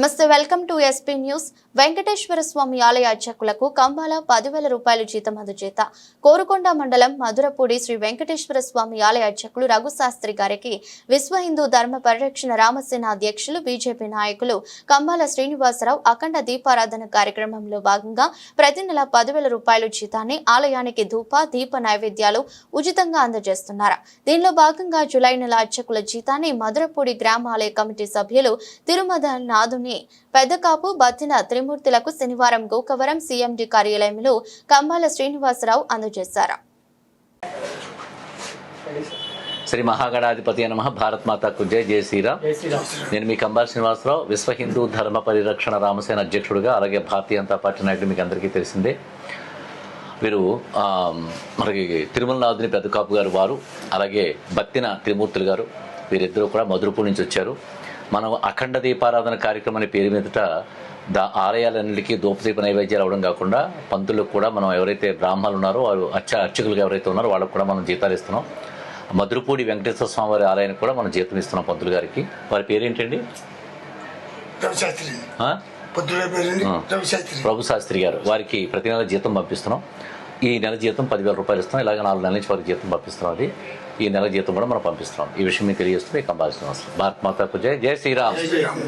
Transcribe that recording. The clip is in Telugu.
నమస్తే welcome to SP news Venkateswara Swamy ఆలయ అర్చకులకు కంబాల పదివేల రూపాయలు జీతం అందజేత. కోరుకొండ మండలం మధురపూడి శ్రీ వెంకటేశ్వర స్వామి ఆలయ అర్చకులు రఘుశాస్త్రి గారికి విశ్వ హిందూ ధర్మ పరిరక్షణ రామసేన అధ్యక్షులు బీజేపీ నాయకులు కంబాల శ్రీనివాసరావు అఖండ దీపారాధన కార్యక్రమంలో భాగంగా ప్రతి నెల పదివేల రూపాయల జీతాన్ని ఆలయానికి ధూప దీప నైవేద్యాలు ఉచితంగా అందజేస్తున్నారు. దీనిలో భాగంగా జులై నెల అర్చకుల జీతాన్ని మధురపూడి గ్రామ ఆలయ కమిటీ సభ్యులు తిరుమద నాదుని పెద్దకాపు బత్తిన త్రిమూర్తులకు శనివారం గోకవరం సీఎండి కార్యాలయంలో కంబాల శ్రీనివాసరావు అందజేశారు. శ్రీ మహాగణాధిపతి నమ భారత్ మాతాకు జై జై శ్రీరామ్. జై శ్రీరామ్. నేను మీ కంబాల శ్రీనివాసరావు విశ్వ హిందూ ధర్మ పరిరక్షణ రామసేన అధ్యక్షుడుగా అలాగే భారతీయ జనతా పార్టీ నాయకుడు మీకు అందరికీ తెలిసిందే. వీరు ఆ, మనకి తిరుమలనాథుని పెద్దకాపు గారు వారు అలాగే బత్తిన త్రిమూర్తులు గారు వీరిద్దరూ కూడా మధురపూర్ నుంచి వచ్చారు. మనం అఖండ దీపారాధన కార్యక్రమం అనే పేరు మీదట దా ఆలయాలన్నిటికీ దూపదీప నైవేద్యాలు అవడం కాకుండా పంతులకు కూడా మనం ఎవరైతే బ్రాహ్మణులు ఉన్నారో వారు అర్చ అర్చకులుగా ఎవరైతే ఉన్నారో వాళ్ళకు కూడా మనం జీతాలు ఇస్తున్నాం. మధురపూడి వెంకటేశ్వర స్వామి వారి ఆలయానికి కూడా మనం జీతం ఇస్తున్నాం పంతులు గారికి. వారి పేరేంటండి? రవిశాస్త్రి. ఆ? పొద్దున పేరు ఆ. రవిశాస్త్రి. ప్రభు శాస్త్రి గారు. వారికి ప్రతి నెల జీతం పంపిస్తున్నాం. ఈ నెల జీతం పదివేల రూపాయలు ఇస్తాం ఇలాగ నాలుగు నెలల నుంచి వారికి జీతం పంపిస్తున్నాం అది. ఈ నెల జీతం కూడా మనం పంపిస్తున్నాం. ఈ విషయం మీకు తెలియజేస్తుంది కంబాల్సిన అవసరం భారత్ మాతాకు జై. జై శ్రీరామ్. శ్రీరామ్.